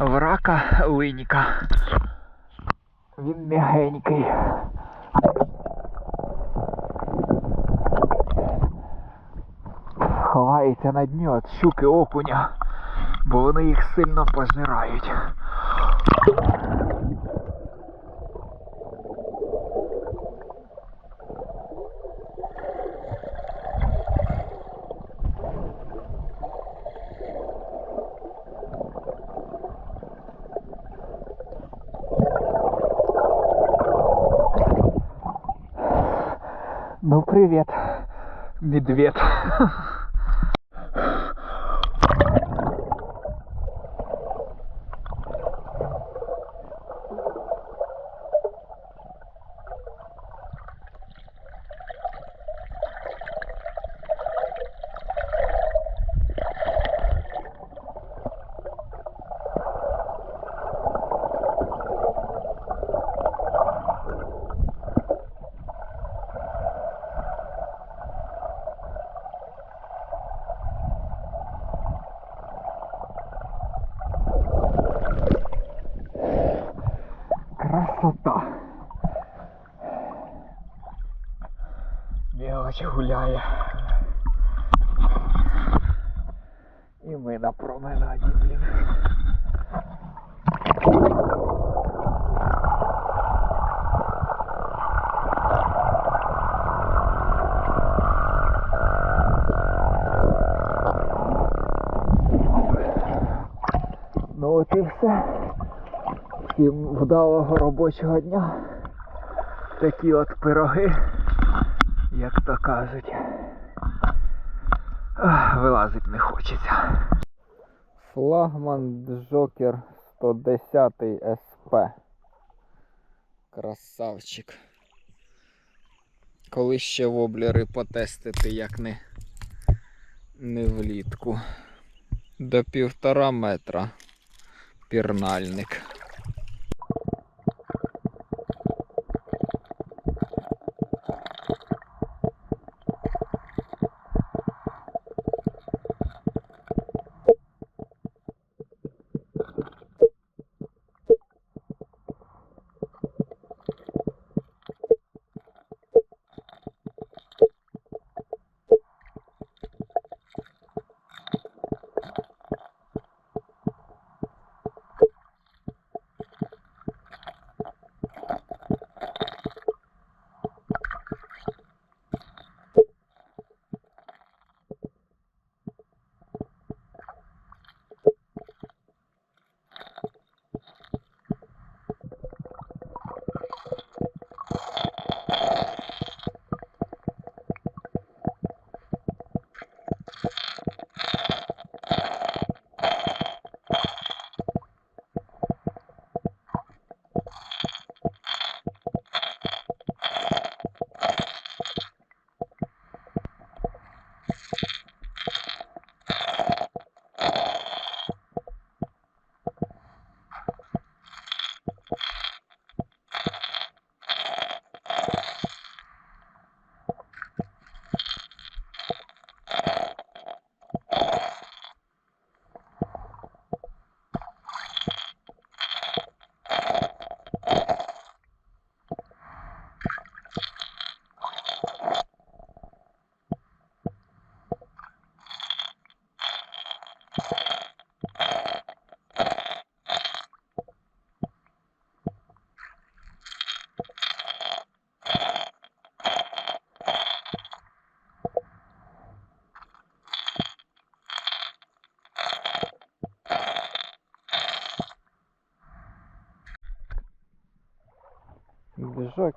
в рака линіка. Він м'ягенький. Ховається на дні от щуки окуня, бо вони їх сильно пожирають. Ну привет, медведь. Красота. Мелочь гуляє. І ми на променаді, блін. Всім вдалого робочого дня. Такі от пироги, як то кажуть. Вилазить не хочеться. Флагман Джокер 110 СП. Красавчик. Коли ще воблери потестити, як не, не влітку. До півтора метра пірнальник.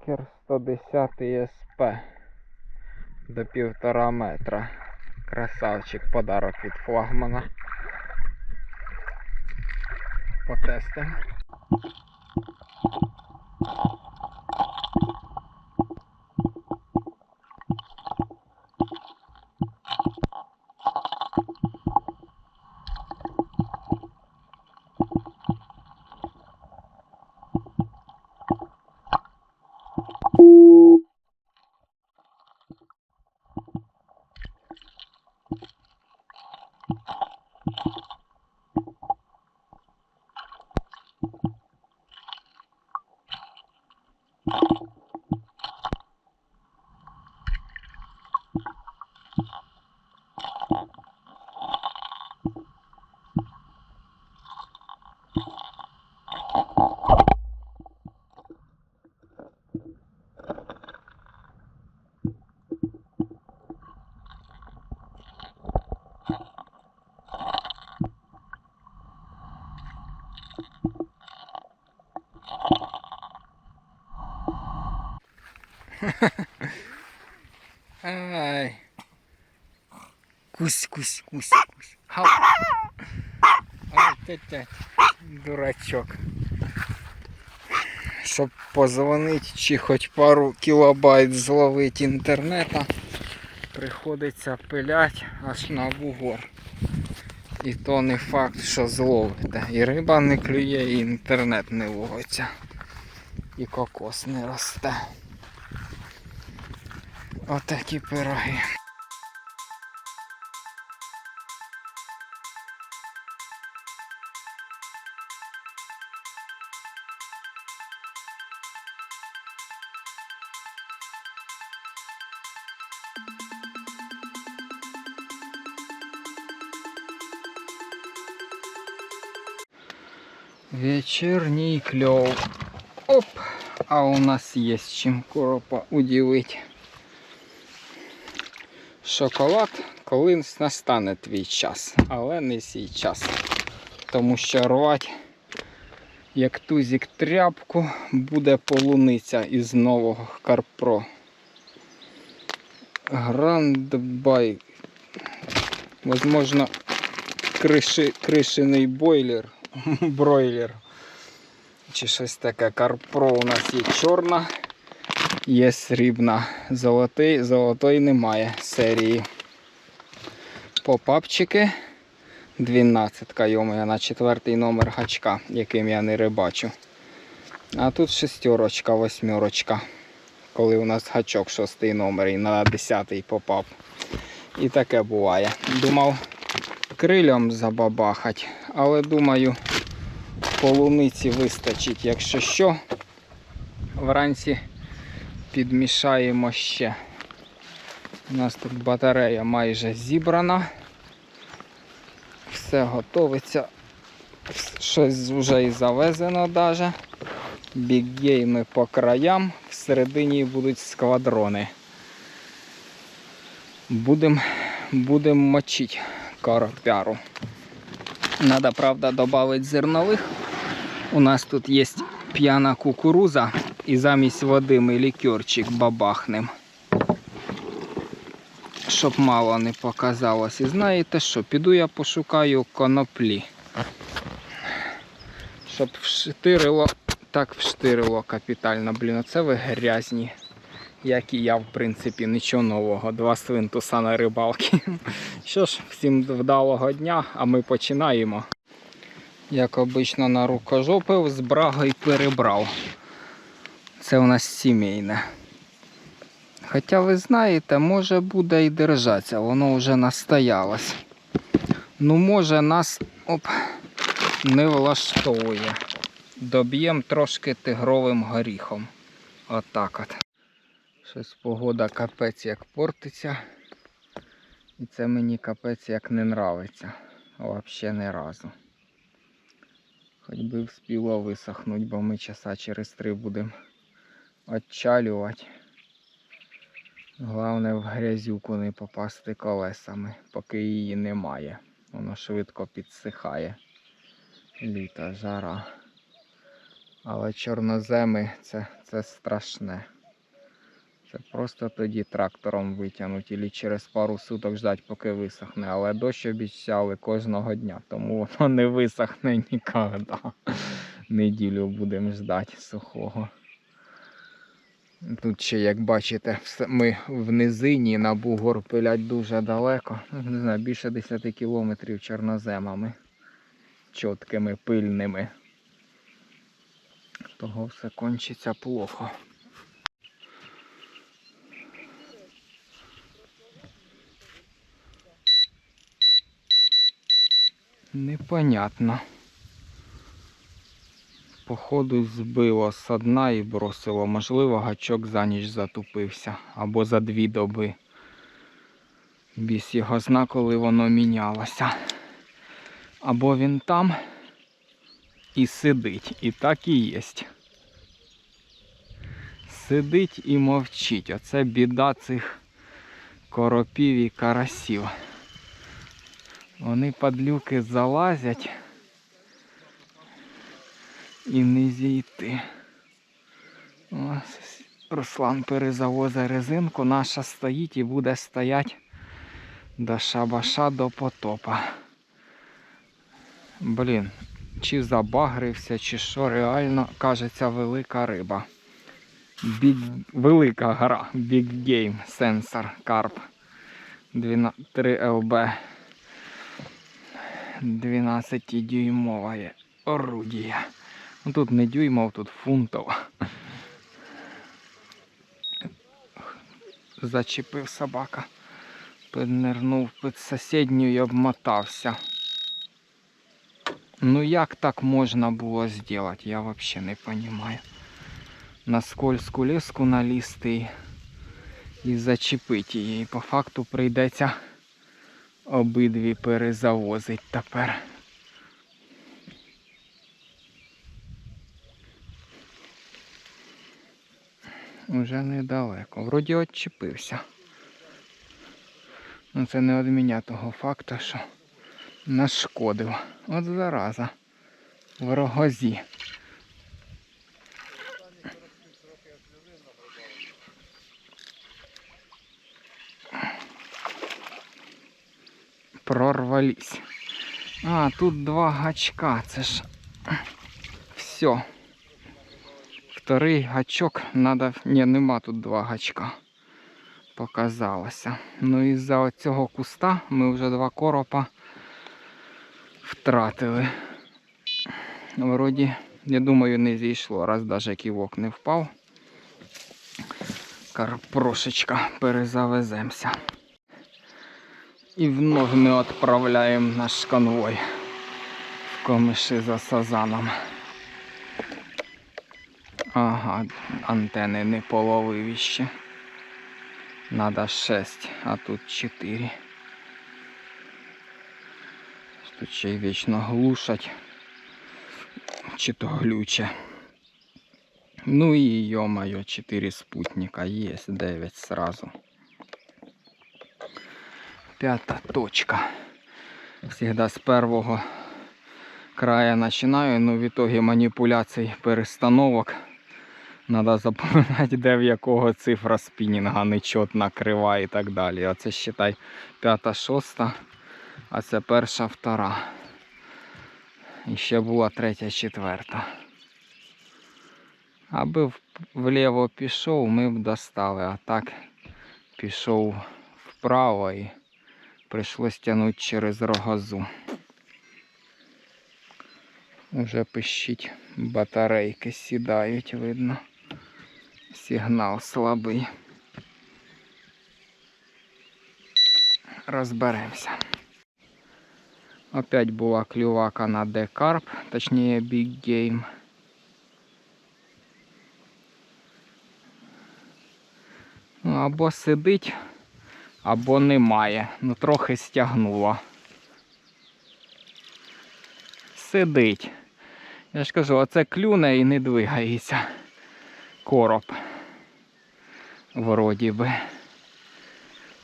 Джокер 110 СП до півтора метра. Красавчик, подарок від флагмана. Потестимо. Кусь, кусь, кусь, кусь. Хау. Ай, тять, дурачок. Щоб позвонити чи хоч пару кілобайт зловити інтернета, приходиться пилять аж на бугор. І то не факт, що зловите. І риба не клює, і інтернет не ловиться. І кокос не росте. Отакі пироги. Вечерний клев. Оп! А у нас есть чем коропа удивить. Шоколад колись настане твій час, але не сій час. Тому що рвать, як тузик тряпку, буде полуниця із нового Карпро. Грандбай. Возможно, криши, кришений бойлер, бройлер. Чи щось таке. Карпро у нас є чорна, є срібна. Золотий, золотої немає серії. Попапчики. 12 йому на четвертий номер гачка, яким я не рибачу. А тут шестерочка, восьмерочка. Коли у нас гачок шостий номер і на десятий попав. І таке буває. Думав крилям забабахать, але думаю, полуниці вистачить. Якщо що, вранці підмішаємо ще. У нас тут батарея майже зібрана. Все готовиться. Щось вже і завезено даже. Біггейми по краям. Всередині будуть сквадрони. Будемо будем мочити коропяру. Надо, правда, додати зернових. У нас тут є п'яна кукуруза і замість води ми лікерчик бабахнем. Щоб мало не показалось. І знаєте що? Піду я пошукаю коноплі. Щоб вштирило, так вштирило капітально. Блін, оце ви грязні. Як і я, в принципі, нічого нового. Два свинтуса на рибалки. Що ж, всім вдалого дня, а ми починаємо. Як обично на рукожопив, з брагою перебрав. Це у нас сімейне. Хоча ви знаєте, може буде і держатися, воно вже настоялось. Ну, може, нас оп, не влаштовує. Доб'ємо трошки тигровим горіхом. Отак от. Щось погода капець як портиться. І це мені капець як не нравиться. Взагалі не разу. Хоч би вспіло висохнути, бо ми часа через три будемо отчалювати. Головне в грязюку не попасти колесами, поки її немає. Воно швидко підсихає. Літа, жара. Але чорноземи це, це страшне. Це просто тоді трактором витягнуть і через пару суток ждать, поки висохне. Але дощ обіцяли кожного дня, тому воно не висохне ніколи. Неділю будемо ждати сухого. Тут ще, як бачите, ми в низині на бугор пилять дуже далеко. Не знаю, більше 10 кілометрів чорноземами. Чоткими, пильними. Того все кончиться плохо. Непонятно. Походу збило з дна і бросило. Можливо, гачок за ніч затупився або за дві доби. Біс його зна, коли воно мінялося. Або він там і сидить. І так і єсть. Сидить і мовчить. Оце біда цих коропів і карасів. Вони падлюки залазять і не зійти. Руслан перезавозить резинку, наша стоїть і буде стоять до шабаша до потопа. Блін, чи забагрився, чи що, реально кажеться велика риба. Big, велика гра, Big Game Sensor Carp 3 LB 12 дюймове орудіє. Ну, Тут не дюймов, тут фунтов. Зачепив собака. Піднирнув під сусідню і обмотався. Ну як так можна було зробити, я взагалі не розумію. На скользку леску налізти і зачепити її. По факту прийдеться обидві перезавозить тепер. Уже недалеко. Вроді відчепився. Ну це не від мене того факту, що нашкодив. От зараза. В рогозі. Прорвались. А, тут два гачка. Це ж все. Вторий гачок надо. Ні, нема тут два гачка. Показалося. Ну із-за цього куста ми вже два коропа втратили. Вроді, я думаю, не зійшло, раз навіть ківок не впав. Карпрошечка перезавеземося. І вновь ми відправляємо наш конвой в комиші за сазаном. Ага, антени не половив іще. Надо 6, а тут 4. Тут ще й вічно глушать. Чи то глюче. Ну і ё-моё, 4 спутника есть, 9 сразу. П'ята точка. Всегда з первого края починаю, но в итоге маніпуляцій перестановок. Надо запам'ятати, де в якого цифра спінінга нечотна, крива і так далі. Оце считай п'ята, шоста, а це перша, втора. І ще була третя, четверта. Аби вліво пішов, ми б достали, а так пішов вправо і прийшлось тягнути через рогозу. Уже пищить батарейки сідають, видно. Сигнал слабий. Розберемося. Опять була клювака на декарп, точніше Big Game. Ну, або сидить, або немає. Ну трохи стягнуло. Сидить. Я ж кажу, оце клюне і не двигається. Короб. Вроді би.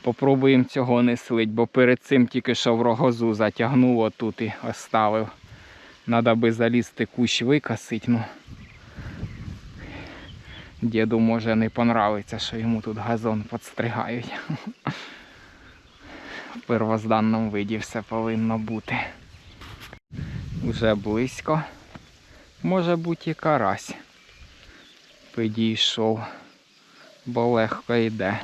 Попробуємо цього не слить, бо перед цим тільки що в рогозу затягнуло тут і оставив. Надо би залізти кущ викосить, ну. Діду може не понравиться, що йому тут газон підстригають. В первозданному виді все повинно бути. Уже близько. Може бути і карась. Підійшов, бо легко йде.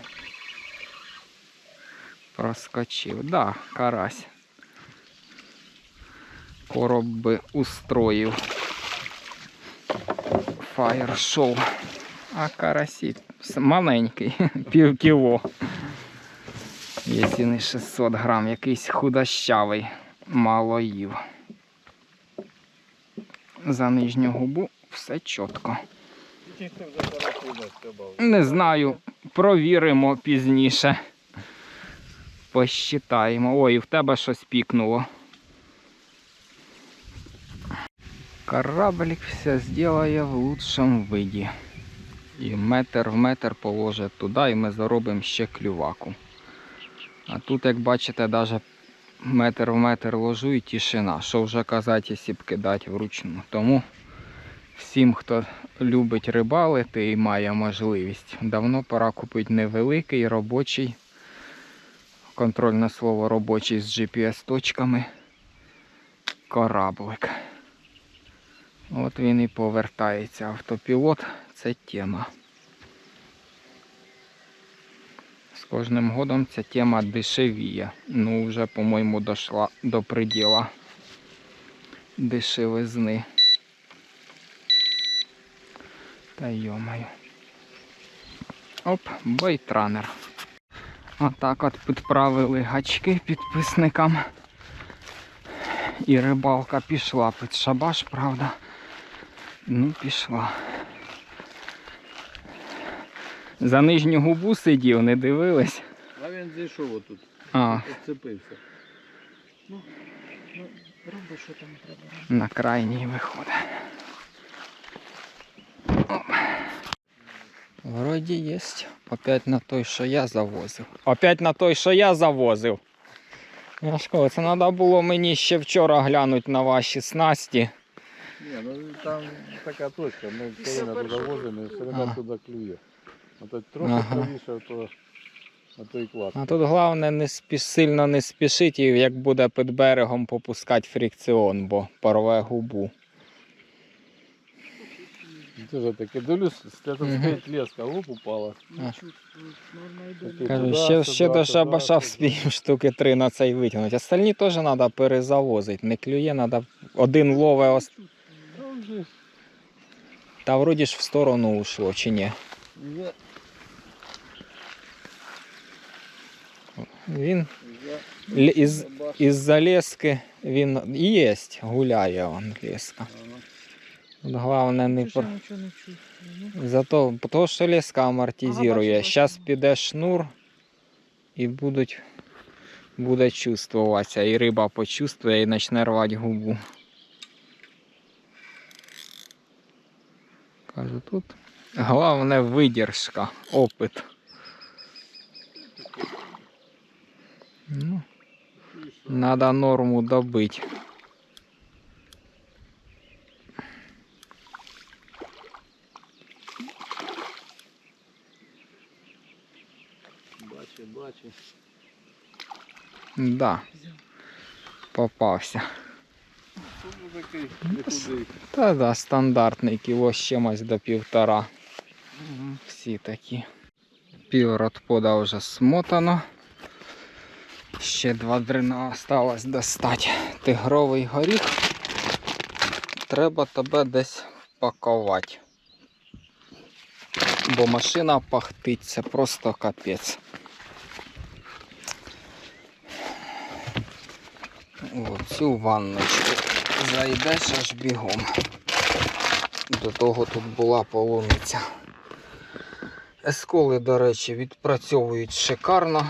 Проскочив. Да, карась. Короб би устроїв. Фаєр шоу. А карасі маленький, пів кіло. Якщо не 600 грам, якийсь худощавий, мало їв. За нижню губу все чітко. Не знаю, провіримо пізніше. Посчитаємо. Ой, в тебе щось пікнуло. Кораблик все зробить в лучшому виді. І метр в метр положить туди, і ми заробимо ще клюваку. А тут, як бачите, навіть метр в метр ложу і тишина. Що вже казати, якщо б кидати вручну. Тому всім, хто любить рибалити і має можливість. Давно пора купити невеликий робочий, контрольне слово робочий з GPS-точками кораблик. От він і повертається. Автопілот це тема. З кожним годом ця тема дешевіє. Ну, вже, по-моєму, дійшла до приділа дешевизни. Та йомаю. Оп, байтранер. Отак от підправили гачки підписникам. І рибалка пішла під шабаш, правда. Ну, пішла. За нижню губу сидів, не дивились. А він зійшов отут, А, відцепився. Роби, що там треба. на крайній виходить. Оп. Вроді є. Опять на той, що я завозив. Опять на той, що я завозив. Я ж це треба було мені ще вчора глянути на ваші снасті. Ні, ну там така точка, ми половина туди возимо, і все одно туди клює. А то трохи Ага. правіше, то на той клад. А тут головне не спіш, сильно не спішити, як буде під берегом попускати фрикціон, бо порве губу. Це таке дивлюсь, Мгм. стоїть леска, оп, упала. Такий Кажу, ще, ще до шабаша вспіємо штуки три на цей витягнути. Остальні теж треба перезавозити. Не клює, треба один лове, ос- Ну, та вроді ж в сторону ушло, чи ні? Він із, шабаш. із-за лески він є, гуляє он леска. Ага. От Головне не про. Зато тому що леска Ага, амортизує. Зараз піде шнур і будуть, буде чувствуватися. І риба почувствує і почне рвати губу. Кажу, тут головне видержка, опит. надо норму добити. Бачу, бачу. Да, взяв. попався. Тут такий не худий. Та да, стандартний кіло з чимось до півтора. Всі такі. Півротпода вже смотано. Ще два дрина осталось достати. Тигровий горіх. Треба тебе десь впакувати. Бо машина пахтить, це просто капець. О, цю ванночку зайдеш аж бігом. До того тут була полуниця. Есколи, до речі, відпрацьовують шикарно.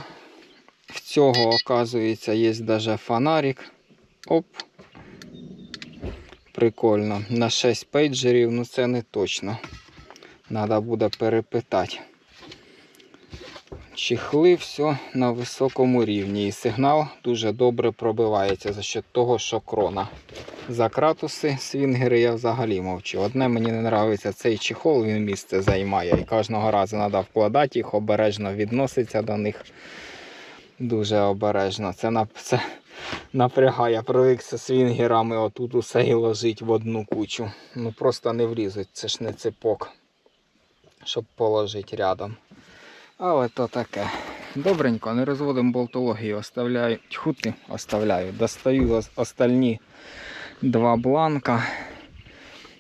В цього, оказується, є навіть фонарик. Оп. Прикольно. На 6 пейджерів, ну це не точно. Треба буде перепитати. Чехли все на високому рівні. І сигнал дуже добре пробивається за счет того, що крона. За кратуси свінгери я взагалі мовчу. Одне мені не подобається цей чехол, він місце займає. І кожного разу треба вкладати їх, обережно відноситься до них. Дуже обережно. Це, на, це напрягає. Привикся свінгерами отут усе і ложить в одну кучу. Ну просто не влізуть, це ж не ципок, щоб положити рядом. Але то таке. Добренько, не розводимо болтологію, оставляю, тьху ти, оставляю, достаю ос- остальні два бланка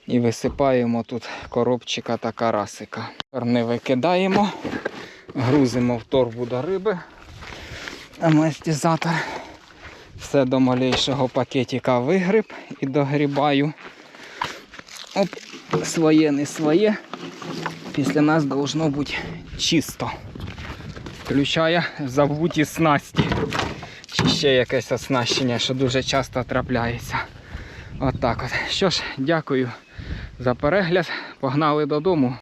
і висипаємо тут коробчика та карасика. Не викидаємо, грузимо в торбу до риби. Амортизатор. Все до малейшого пакетика вигріб і догрібаю. Оп, своє, не своє. Після нас должно бути чисто. Включає забуті снасті. Чи ще якесь оснащення, що дуже часто трапляється. Отак от, Що ж, дякую за перегляд. Погнали додому.